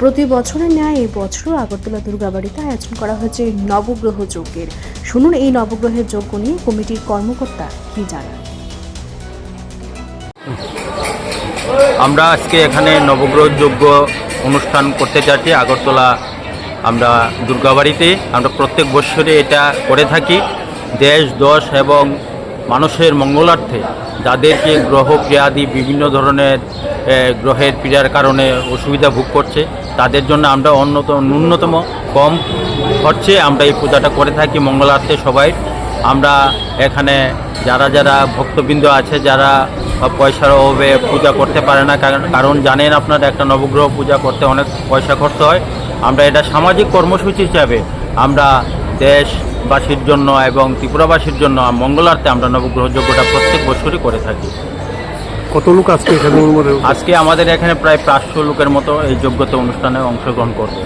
প্রতি বছরের ন্যায় এই বছরও আগরতলা দুর্গাবাড়িতে আয়োজন করা হয়েছে নবগ্রহ যজ্ঞের। শুনুন এই নবগ্রহের যজ্ঞ নিয়ে কমিটির কর্মকর্তা কি জানান। আমরা আজকে এখানে নবগ্রহ যজ্ঞ অনুষ্ঠান করতে যাচ্ছি আগরতলা। আমরা দুর্গাবাড়িতে, আমরা প্রত্যেক বৎসরে এটা করে থাকি। দেশ, দশ এবং মানুষের মঙ্গলার্থে যাদেরকে গ্রহ ক্রিয়াদি বিভিন্ন ধরনের গ্রহের পীড়ার কারণে অসুবিধা ভোগ করছে। তাদের জন্য আমরা অন্যতম ন্যূনতম কম খরচে আমরা এই পূজাটা করে থাকি মঙ্গলার্থে সবাই। আমরা এখানে যারা যারা ভক্তবৃন্দ আছে, যারা পয়সার অভাবে পূজা করতে পারে না কারণ জানেন আপনারা, একটা নবগ্রহ পূজা করতে অনেক পয়সা খরচ হয়। আমরা এটা সামাজিক কর্মসূচি হিসাবে আমরা দেশবাসীর জন্য এবং ত্রিপুরাবাসীর জন্য মঙ্গলার্থে আমরা নবগ্রহ যজ্ঞটা প্রত্যেক বছরই করে থাকি। কত লোক আজকে আজকে আমাদের এখানে প্রায় পাঁচশো লোকের মতো এই যোগ্যতা অনুষ্ঠানে অংশগ্রহণ করবে।